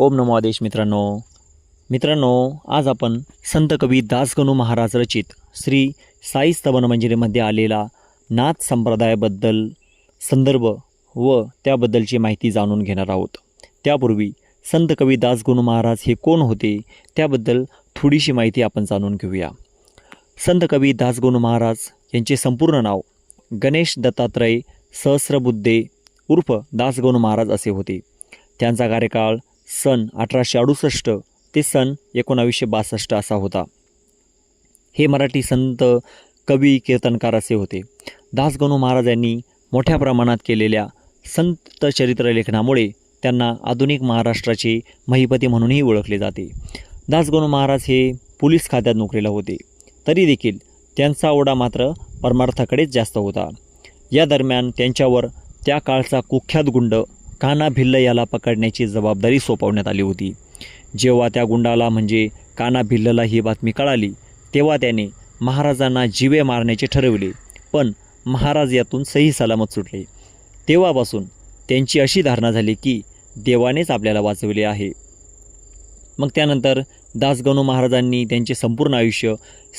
ओम नमो आदेश मित्रांनो. मित्रांनो आज आपण संत कवी दासगणू महाराज रचित श्री साई स्तवन मंजिरीमध्ये आलेला नाथ संप्रदायाबद्दल संदर्भ व त्याबद्दलची माहिती जाणून घेणार आहोत. त्यापूर्वी संत कवी दासगणू महाराज हे कोण होते त्याबद्दल थोडीशी माहिती आपण जाणून घेऊया. संत कवी दासगणू महाराज यांचे संपूर्ण नाव गणेश दत्तात्रय सहस्रबुद्धे उर्फ दासगणू महाराज असे होते. त्यांचा कार्यकाळ सन अठराशे अडुसष्ट ते सन एकोणावीसशे बासष्ट असा होता. हे मराठी संत कवी कीर्तनकार असे होते. दासगणू महाराज यांनी मोठ्या प्रमाणात केलेल्या संत चरित्र लेखनामुळे त्यांना आधुनिक महाराष्ट्राचे महिपती म्हणूनही ओळखले जाते. दासगणू महाराज हे पोलीस खात्यात नोकरीला होते. तरी देखील त्यांचा ओढा मात्र परमार्थाकडेच जास्त होता. या दरम्यान त्यांच्यावर त्या काळचा कुख्यात गुंड काना भिल्ल याला पकडण्याची जबाबदारी सोपवण्यात आली होती. जेव्हा त्या गुंडाला म्हणजे काना भिल्लला ही बातमी कळाली तेव्हा त्याने महाराजांना जीवे मारण्याचे ठरवले पण महाराज यातून सही सलामत सुटले. तेव्हापासून त्यांची अशी धारणा झाली की देवानेच आपल्याला वाचवले आहे. मग त्यानंतर दासगणू महाराजांनी त्यांचे संपूर्ण आयुष्य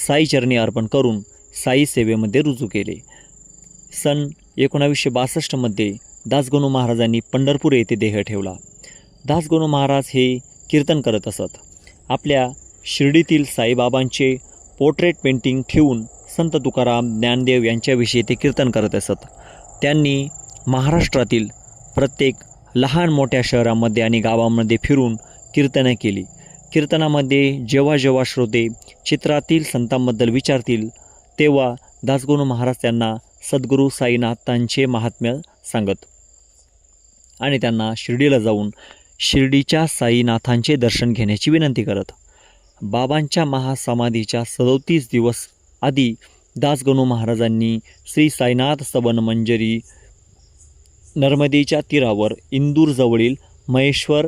साईचरणी अर्पण करून साई सेवेमध्ये रुजू केले. सन एकोणावीसशे बासष्टमध्ये दासगणू महाराजांनी पंढरपूर येथे देह ठेवला. दासगणू महाराज हे कीर्तन करत असत. आपल्या शिर्डीतील साईबाबांचे पोर्ट्रेट पेंटिंग ठेवून संत तुकाराम ज्ञानदेव यांच्याविषयी ते कीर्तन करत असत. त्यांनी महाराष्ट्रातील प्रत्येक लहान मोठ्या शहरामध्ये आणि गावामध्ये फिरून कीर्तनं केली. कीर्तनामध्ये जेव्हा जेव्हा श्रोते चित्रातील संतांबद्दल विचारतील तेव्हा दासगुरू महाराज त्यांना सद्गुरू साईनाथांचे महात्म्य सांगत. आणि त्यांना शिर्डीला जाऊन शिर्डीच्या साईनाथांचे दर्शन घेण्याची विनंती करत. बाबांच्या महासमाधीच्या सदोतीस दिवस आधी दासगणू महाराजांनी श्री साईनाथ सबन मंजरी नर्मदेच्या तीरावर इंदूरजवळील महेश्वर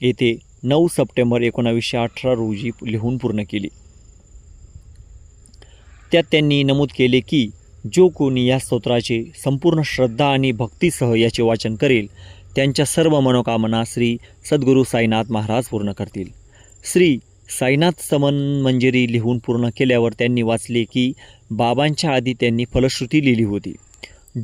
येथे नऊ सप्टेंबर एकोणावीसशे अठरा रोजी लिहून पूर्ण केली. त्यात त्यांनी नमूद केले की जो कोणी या स्तोत्राचे संपूर्ण श्रद्धा आणि भक्तीसह याचे वाचन करेल त्यांच्या सर्व मनोकामना श्री सद्गुरू साईनाथ महाराज पूर्ण करतील. श्री साईनाथ समन मंजिरी लिहून पूर्ण केल्यावर त्यांनी वाचले की बाबांच्या आधी त्यांनी फलश्रुती लिहिली होती.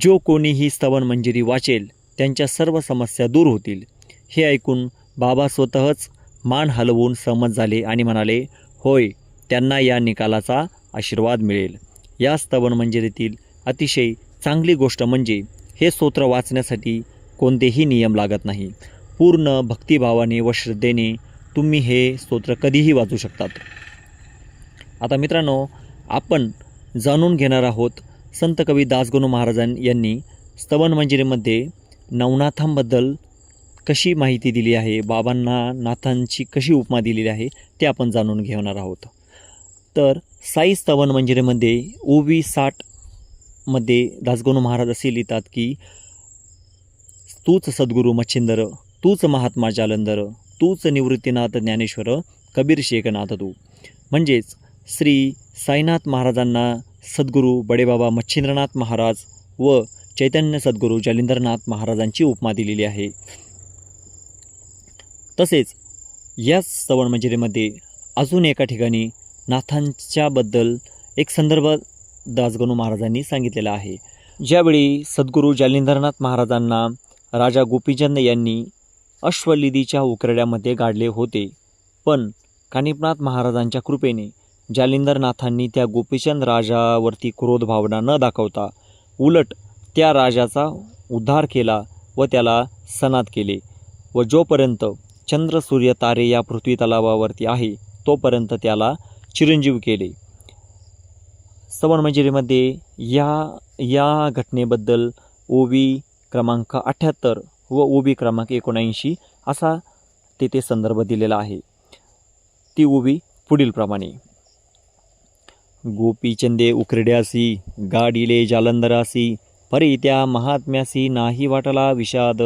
जो कोणी ही स्तवन मंजिरी वाचेल त्यांच्या सर्व समस्या दूर होतील. हे ऐकून बाबा स्वतःच मान हलवून सहमत झाले आणि म्हणाले होय त्यांना या निकालाचा आशीर्वाद मिळेल. या स्तवन मंजिरीतील अतिशय चांगली गोष्ट म्हणजे हे स्तोत्र वाचण्यासाठी कोणतेही नियम लागत नाही. पूर्ण भक्तिभावाने व श्रद्धेने तुम्ही हे स्तोत्र कधीही वाचू शकतात. आता मित्रांनो आपण जाणून घेणार आहोत संत कवी दासगणू महाराजां यांनी स्तवन मंजिरीमध्ये नवनाथांबद्दल कशी माहिती दिली आहे बाबांना नाथांची कशी उपमा दिलेली आहे ते आपण जाणून घेणार आहोत. तर साई स्तवन मंजिरेमध्ये वी साठमध्ये दासगणू महाराज असे लिहितात की तूच सद्गुरू मच्छिंदर तूच महात्मा जालंधर तूच निवृत्तीनाथ ज्ञानेश्वर कबीर शेखनाथ तू. म्हणजेच श्री साईनाथ महाराजांना सद्गुरू बडेबाबा मच्छिंद्रनाथ महाराज व चैतन्य सद्गुरू जालिंदरनाथ महाराजांची उपमा दिलेली आहे. तसेच याच सवण मंजिरीमध्ये अजून एका ठिकाणी नाथांच्याबद्दल एक संदर्भ दासगणू महाराजांनी सांगितलेला आहे. ज्यावेळी सद्गुरू जालिंदरनाथ महाराजांना राजा गोपीचंद यांनी अश्वलिधीच्या उकरड्यामध्ये गाडले होते पण कानिपनाथ महाराजांच्या कृपेने जालिंदरनाथांनी त्या गोपीचंद राजावरती क्रोध भावना न दाखवता उलट त्या राजाचा उद्धार केला व त्याला सनात केले व जोपर्यंत चंद्र सूर्य तारे या पृथ्वी तलावावरती आहे तोपर्यंत त्याला चिरंजीव केले. सवनमंजिरीमध्ये या या घटनेबद्दल ओवी क्रमांक अठ्ठ्याहत्तर व ओबी क्रमांक एकोणऐंशी असा तेथे संदर्भ दिलेला आहे. ती ओबी पुढीलप्रमाणे गोपीचंदे उकरड्यासी गाडीले जालंधरासी परी त्या महात्म्यासी नाही वाटला विषाद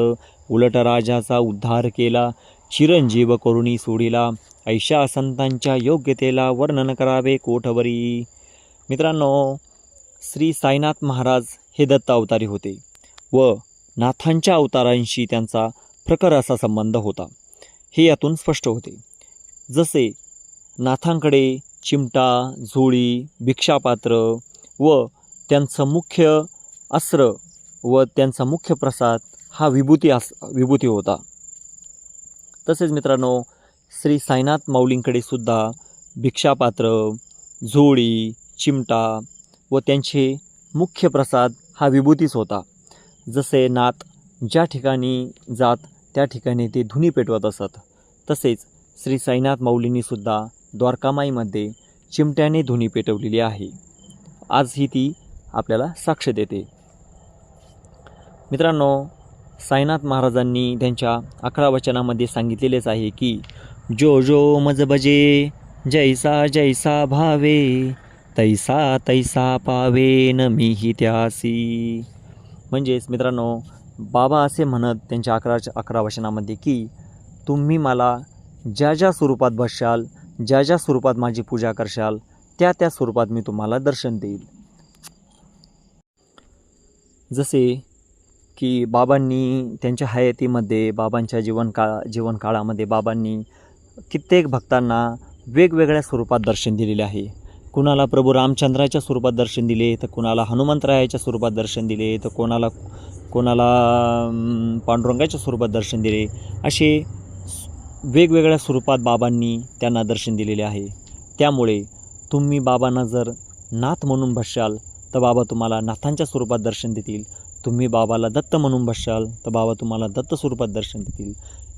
उलट राजाचा उद्धार केला चिरंजीव करुणी सोडिला ऐशा संतांच्या योग्यतेला वर्णन करावे कोठवरी. मित्रांनो श्री साईनाथ महाराज हे दत्त अवतारी होते व नाथांच्या अवतारांशी त्यांचा प्रखर असा संबंध होता. हे यातून स्पष्ट होते. जसे नाथांकडे चिमटा झोळी भिक्षापात्र व त्यांचं मुख्य अस्त्र व त्यांचा मुख्य प्रसाद हा विभूती अस विभूती होता. तसेच मित्रांनो श्री साईनाथ माऊलींकडे सुद्धा भिक्षापात्र झोळी चिमटा व त्यांचे मुख्य प्रसाद हा विभूतीच होता. जसे नाथ ज्या ठिकाणी जात त्या ठिकाणी ते धुनी पेटवत असत तसेच श्री साईनाथ माऊलींनीसुद्धा द्वारकामाईमध्ये चिमट्याने धुनी पेटवलेली आहे. आजही ती आपल्याला साक्ष देते. मित्रांनो साईनाथ महाराजांनी त्यांच्या अकरा वचनामध्ये सांगितलेलेच आहे की जो जो मज बजे जैसा जैसा भावे तैसा तैसा पावे न मीही त्यासी. म्हणजेच मित्रांनो बाबा असे म्हणत त्यांच्या अकरा अकरा वचनामध्ये की तुम्ही मला ज्या ज्या स्वरूपात बसशाल ज्या ज्या स्वरूपात माझी पूजा करशाल त्या त्या स्वरूपात मी तुम्हाला दर्शन देईल. जसे की बाबांनी त्यांच्या हयातीमध्ये बाबांच्या जीवनकाळ जीवनकाळामध्ये बाबांनी कित्येक भक्तांना वेगवेगळ्या स्वरूपात दर्शन दिलेले आहे. कुणाला प्रभू रामचंद्राच्या स्वरूपात दर्शन दिले तर कुणाला हनुमंतरायाच्या स्वरूपात दर्शन दिले तर कोणाला कोणाला पांडुरंगाच्या स्वरूपात दर्शन दिले असे वेगवेगळ्या स्वरूपात बाबांनी त्यांना दर्शन दिलेले आहे. त्यामुळे तुम्ही बाबांना जर नाथ म्हणून बसशाल तर बाबा तुम्हाला नाथांच्या स्वरूपात दर्शन देतील. तुम्ही बाबाला दत्त म्हणून बसशाल तर बाबा तुम्हाला दत्त स्वरूपात दर्शन देतील.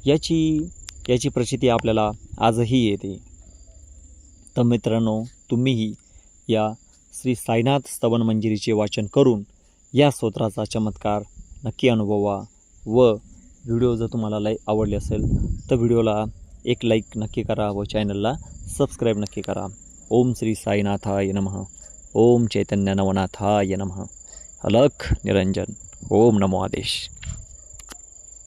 याची याची प्रचिती आपल्याला आजही येते. तर मित्रांनो तुम्हीही या श्री साईनाथ स्तवन मंजिरीचे वाचन करून या स्तोत्राचा चमत्कार नक्की अनुभवा व व्हिडिओ जर तुम्हाला लाई आवडले असेल तर व्हिडिओला एक लाईक नक्की करा व चॅनलला सबस्क्राईब नक्की करा. ओम श्री साईनाथाय नमः. ओम चैतन्य नवनाथाय नमः. अलख निरंजन ओम नमो आदेश